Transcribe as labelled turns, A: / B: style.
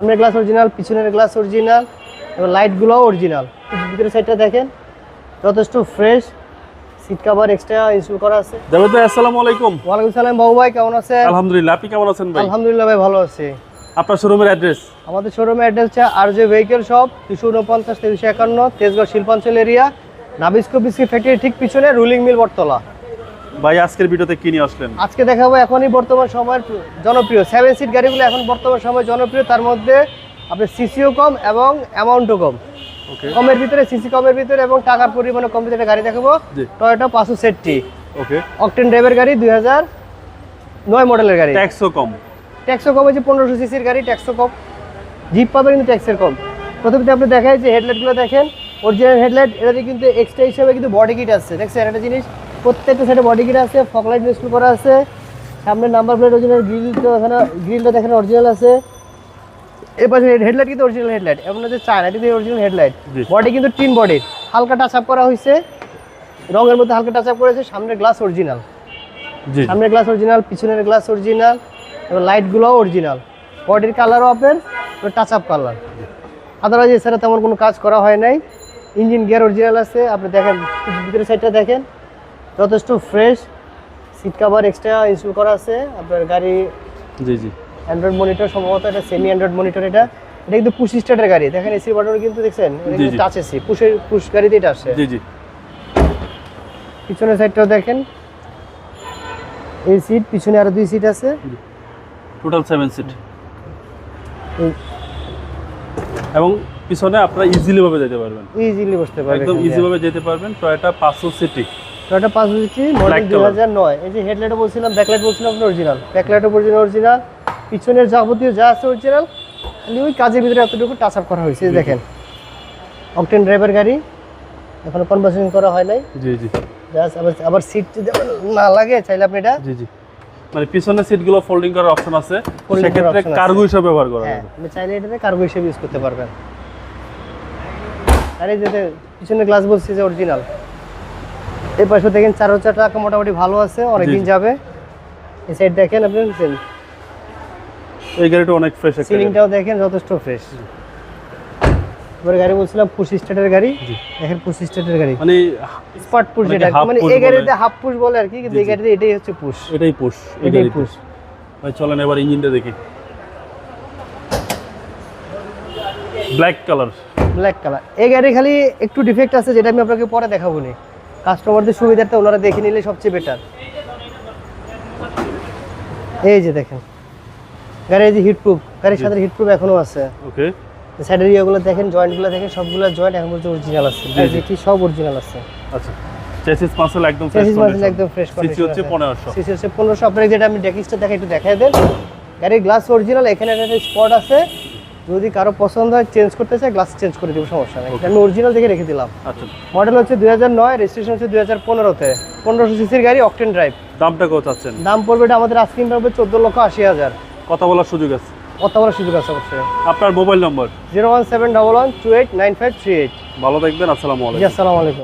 A: সামনের glass original পিছনের glass original এবং লাইটগুলোও অরিজিনাল ভিতরের সাইডটা দেখেন যথেষ্ট fresh seat cover extra install করা আছে।
B: জাভেদ ভাই আসসালামু আলাইকুম।
A: ওয়ালাইকুম সালাম বাবু ভাই কেমন আছেন?
B: আলহামদুলিল্লাহ আপনি কেমন আছেন ভাই?
A: আলহামদুলিল্লাহ ভাই ভালো আছি।
B: আপনার শোরুমের অ্যাড্রেস
A: আমাদের শোরুমের অ্যাড্রেস হচ্ছে আর জে ভেহিকেল শপ দুশো উনপঞ্চাশ তেইশশো একান্ন তেজগড় শিল্পাঞ্চল এরিয়া নাবিস্কো বিস্কি ফ্যাক্টরি ঠিক পিছনে রুলিং মিল বটতলা।
B: ভাই আজকের ভিডিওতে কি নিয়ে আসলেন?
A: আজকে দেখাবো এখনই বর্তমান সময়ের জনপ্রিয় সেভেন সিট গাড়িগুলো এখন বর্তমান সময় জনপ্রিয়। তার মধ্যে আপনার সিসিও কম এবং অ্যামাউন্টও কম।
B: ওকে
A: কমের ভিতরে সিসি কমের ভিতরে এবং টাকার পরিমাণে কম ভিতরে গাড়ি দেখাবো। টয়োটা পাঁচশো সেটটি
B: ওকে
A: অকটেন ড্রাইভের গাড়ি দুই হাজার নয় মডেলের গাড়ি।
B: ট্যাক্সও কম।
A: ট্যাক্সও কম হচ্ছে পনেরোশো সিসির গাড়ি ট্যাক্সও কম। জিপ পাবে কিন্তু ট্যাক্সের কম। প্রথমে আপনি দেখায় যে হেডলাইটগুলো দেখেন। অরিজিনাল হেডলাইট এটাতে কিন্তু এক্সট্রা হিসেবে কিন্তু বডি কিট আছে। দেখছেন একটা জিনিস? প্রত্যেকটা সাইডে বডি কিট আছে ফকলাইট ইনস্টল করা আছে সামনে নাম্বার প্লেট অরিজিনাল গ্রিল তো এখানে গ্রিলটা দেখেন অরিজিনাল আছে। পাশে হেডলাইট কিন্তু অরিজিনাল হেডলাইট এমন যে চায়না এটা অরিজিনাল হেডলাইট বডি কিন্তু টিন বডি হালকা টাচ আপ করা হয়েছে রঙের মধ্যে হালকা টাচ আপ করেছে সামনে গ্লাস অরিজিনাল সামনের গ্লাস অরিজিনাল পিছনের গ্লাস অরিজিনাল এবং লাইটগুলোও অরিজিনাল বডির কালারও আপনার টাচ আপ কালার আদারওয়াইজ এছাড়া তেমন কোনো কাজ করা হয় নাই। ইঞ্জিন গিয়ার অরিজিনাল আছে আপনি দেখেন ভিতরের সাইডটা দেখেন। যথেষ্ট fresh seat cover extra install করা আছে আপনার গাড়ি
B: জি জি।
A: অ্যান্ড্রয়েড মনিটর সম্ভবত এটা সেমি অ্যান্ড্রয়েড মনিটর এটা। এটা কিন্তু পুশ স্টার্টের গাড়ি। দেখেন এসি বাটন কিন্তু দেখছেন। টাচ এসি পুশের পুশ গাড়িতে এটা আসে।
B: জি জি।
A: পিছনের সাইডটাও দেখেন। এই সিট পিছনে আরও দুই সিট আছে।
B: টোটাল সেভেন সিট এবং পিছনে আপনারা ইজিলি ভাবে যেতে পারবেন।
A: ইজিলি বসতে পারবে
B: একদম ইজি ভাবে যেতে পারবেন টয়োটা পাঁচশো সিটি
A: টয়োটা পাঁচ বুঝছি মডেল দুই হাজার নয়। এই যে হেডলাইটও বলছিলাম ব্যাকলাইট বলছিলাম অরিজিনাল ব্যাকলাইটও অরিজিনাল অরিজিনাল পিছনের যাবতীয় যা আছে অরিজিনাল খালি ওই কাজের ভিতরে এতটুকু টাচ আপ করা হয়েছে দেখেন। অকটেন ড্রাইভার গাড়ি এখনও কনভার্সেশন করা হয় নাই।
B: জি জি।
A: জাস্ট আবার আবার সিট যদি না লাগে চাইলে আপনি এটা
B: জি জি। মানে পিছনের সিটগুলো ফোল্ডিং করার অপশন আছে। সেক্ষেত্রে কার্গো হিসেবে ব্যবহার করা
A: হ্যাঁ
B: যাবে।
A: আপনি চাইলে এটাতে কার্গো হিসেবে ইউজ করতে পারবেন। আর এই যে যে পিছনের গ্লাস বলছি যে অরিজিনাল এই পাশে দেখেন চার হাজার টাকা মোটামুটি ভালো আছে অনেকদিন। যাবে। এই সাইড দেখেন আপনি
B: এই গাড়িটা অনেক ফ্রেশ।
A: সিলিংটাও দেখেন যথেষ্ট ফ্রেশ এবার গাড়ি বলছিলাম পুশ স্টার্টের গাড়ি। দেখেন পুশ স্টার্টের গাড়ি।
B: মানে
A: স্পার্ট পুশ যেটা মানে এই গাড়িতে হাফ পুশ বলে আর কি কিন্তু এই গাড়িতে এটাই হচ্ছে পুশ
B: এটাই পুশ
A: এটাই পুশ
B: ভাই চলেন এবার ইঞ্জিনটা দেখি। ব্ল্যাক কালার
A: ব্ল্যাক কালার এই গাড়ি খালি একটু ডিফেক্ট আছে যেটা আমি আপনাকে পরে দেখাবো নি। কাস্টমারদের সুবিধাটা ওনারা দেখে নিলে সবচেয়ে বেটার এই যে দেখেন। গাড়ির যে হিট প্রুফ গাড়ির সাথে হিট প্রুফ এখনও আছে।
B: ওকে।
A: সাইডের ইয়েগুলো দেখেন জয়েন্টগুলো দেখেন সবগুলো জয়েন্ট এখন পর্যন্ত অরিজিনাল আছে। কি সব অরিজিনাল আছে।
B: আচ্ছা। চেসিস মাসেল একদম ফ্রেশ
A: চেসিস মাসেল একদম ফ্রেশ
B: সিসি হচ্ছে 1500
A: সিসি হচ্ছে পনেরোশো। আপনাকে যেটা আমি ডেকিসটা দেখে একটু দেখাই দেন গাড়ির গ্লাস অরিজিনাল এখানে একটা স্পট আছে। যদি কারও পছন্দ হয় চেঞ্জ করতে চায় গ্লাস চেঞ্জ করে দিব সমস্যা নেই। আমি অরিজিনাল দেখে রেখে দিলাম।
B: আচ্ছা।
A: মডেল হচ্ছে দুই হাজার নয় রেজিস্ট্রেশন হচ্ছে দুই হাজার পনেরোতে। পনেরোশো সিসির গাড়ি অকটেন ড্রাইভ
B: দামটা কত চাচ্ছেন?
A: দাম পড়বে এটা আমাদের আস্কিং পড়বে চোদ্দ লক্ষ আশি হাজার।
B: কথা বলার সুযোগ আছে?
A: কথা বলার সুযোগ আছে অবশ্যই।
B: আপনার mobile number
A: zero one seven double one two eight nine five three eight.
B: ভালো থাকবেন আসসালামু আলাইকুম।
A: আসসালামু আলাইকুম।